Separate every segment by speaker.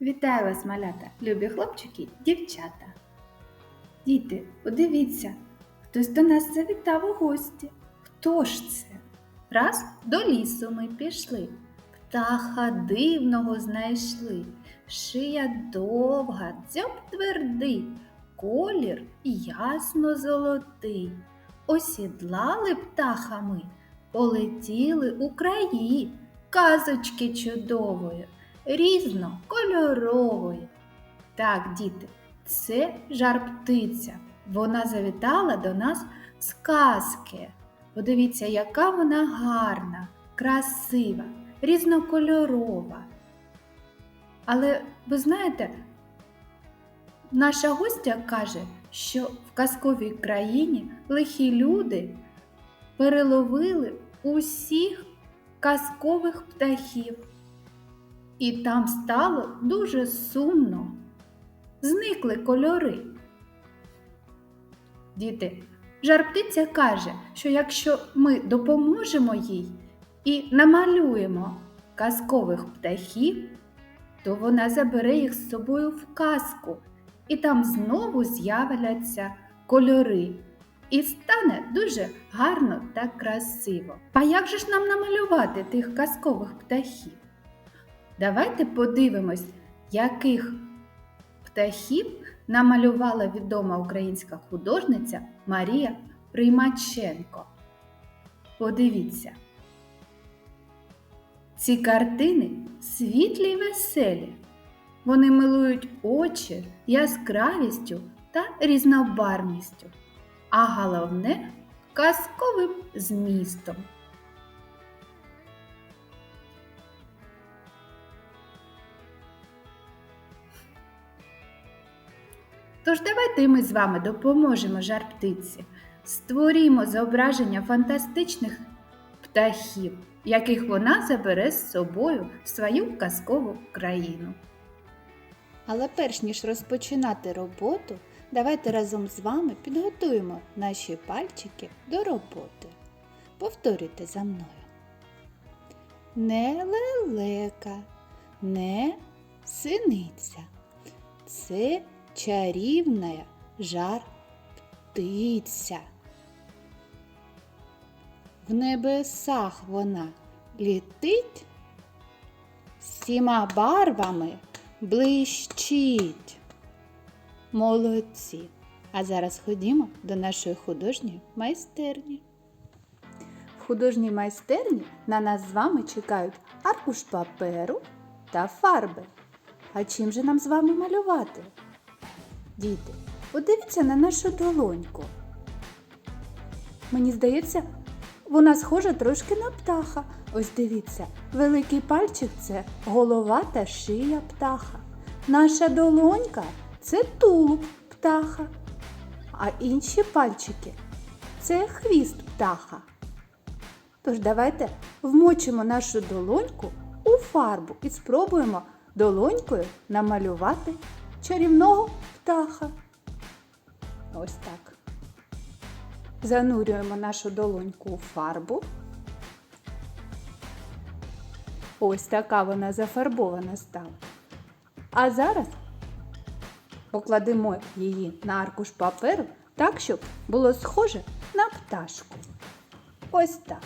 Speaker 1: Вітаю вас, малята, любі хлопчики, дівчата. Діти, подивіться, хтось до нас завітав у гості. Хто ж це? Раз до лісу ми пішли, птаха дивного знайшли. Шия довга, дзьоб твердий, колір ясно золотий. Осідлали птаха ми, полетіли у краї, казочки чудової різнокольорової. Так, діти, це жар птиця. Вона завітала до нас з казки. Подивіться, яка вона гарна, красива, різнокольорова. Але ви знаєте, наша гостя каже, що в казковій країні лихі люди переловили усіх казкових птахів. І там стало дуже сумно. Зникли кольори. Діти, жар-птиця каже, що якщо ми допоможемо їй і намалюємо казкових птахів, то вона забере їх з собою в казку, і там знову з'являться кольори. І стане дуже гарно та красиво. А як же ж нам намалювати тих казкових птахів? Давайте подивимось, яких птахів намалювала відома українська художниця Марія Приймаченко. Подивіться. Ці картини світлі й веселі. Вони милують очі яскравістю та різнобарвністю, а головне казковим змістом. Тож давайте ми з вами допоможемо жар птиці, створімо зображення фантастичних птахів, яких вона забере з собою в свою казкову країну.
Speaker 2: Але перш ніж розпочинати роботу, давайте разом з вами підготуємо наші пальчики до роботи. Повторюйте за мною. Не лелека, не синиця. Це чарівна жар птиця. В небесах вона літить, всіма барвами блищить. Молодці. А зараз ходімо до нашої художньої майстерні. В художній майстерні на нас з вами чекають аркуш паперу та фарби. А чим же нам з вами малювати? Діти, подивіться на нашу долоньку. Мені здається, вона схожа трошки на птаха. Ось дивіться, великий пальчик це голова та шия птаха. Наша долонька це тулуб птаха. А інші пальчики це хвіст птаха. Тож давайте вмочимо нашу долоньку у фарбу і спробуємо долонькою намалювати чарівного птаха. Ось так. Занурюємо нашу долоньку у фарбу. Ось така вона зафарбована стала. А зараз покладемо її на аркуш паперу так, щоб було схоже на пташку. Ось так.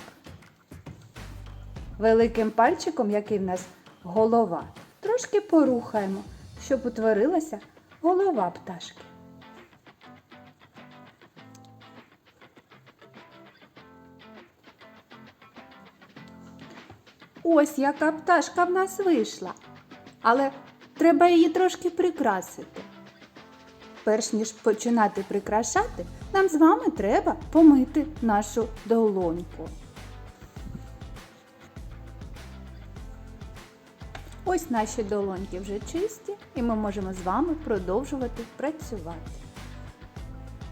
Speaker 2: Великим пальчиком, який в нас голова, трошки порухаємо, щоб утворилася голова пташки. Ось яка пташка в нас вийшла. Але треба її трошки прикрасити. Перш ніж починати прикрашати, нам з вами треба помити нашу долоньку. Ось наші долоньки вже чисті, і ми можемо з вами продовжувати працювати.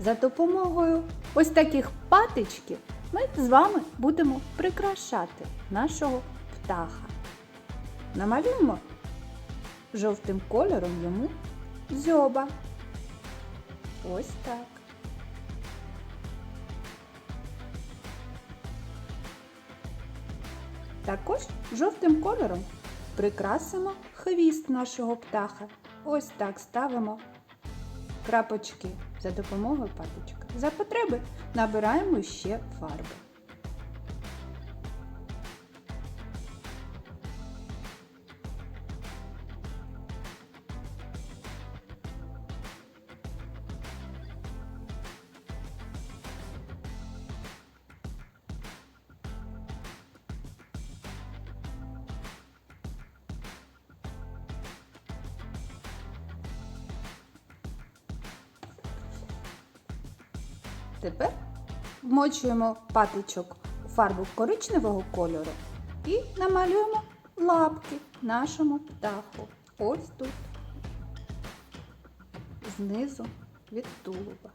Speaker 2: За допомогою ось таких патичків ми з вами будемо прикрашати нашого птаха. Намалюємо жовтим кольором йому дзьоба. Ось так. Також жовтим кольором прикрасимо хвіст нашого птаха. Ось так ставимо крапочки за допомогою паточка. За потреби набираємо ще фарби. Тепер вмочуємо патичок у фарбу коричневого кольору і намалюємо лапки нашому птаху. Ось тут, знизу від тулуба.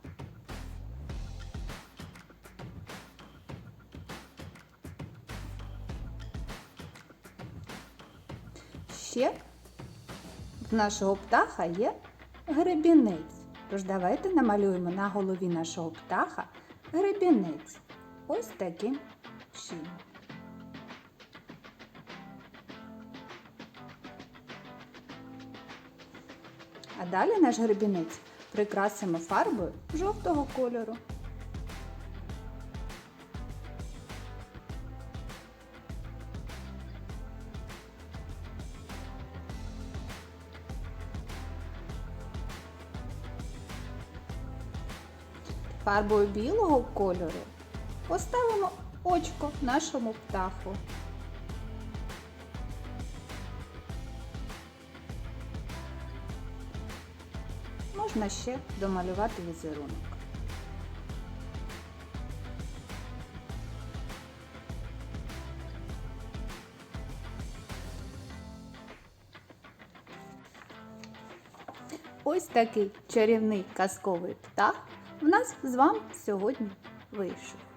Speaker 2: Ще в нашого птаха є гребінець. Тож давайте намалюємо на голові нашого птаха гребінець. Ось таким чином. А далі наш гребінець прикрасимо фарбою жовтого кольору. Фарбою білого кольору поставимо очко нашому птаху. Можна ще домалювати візерунок. Ось такий чарівний казковий птах в нас з вами сьогодні вийшов.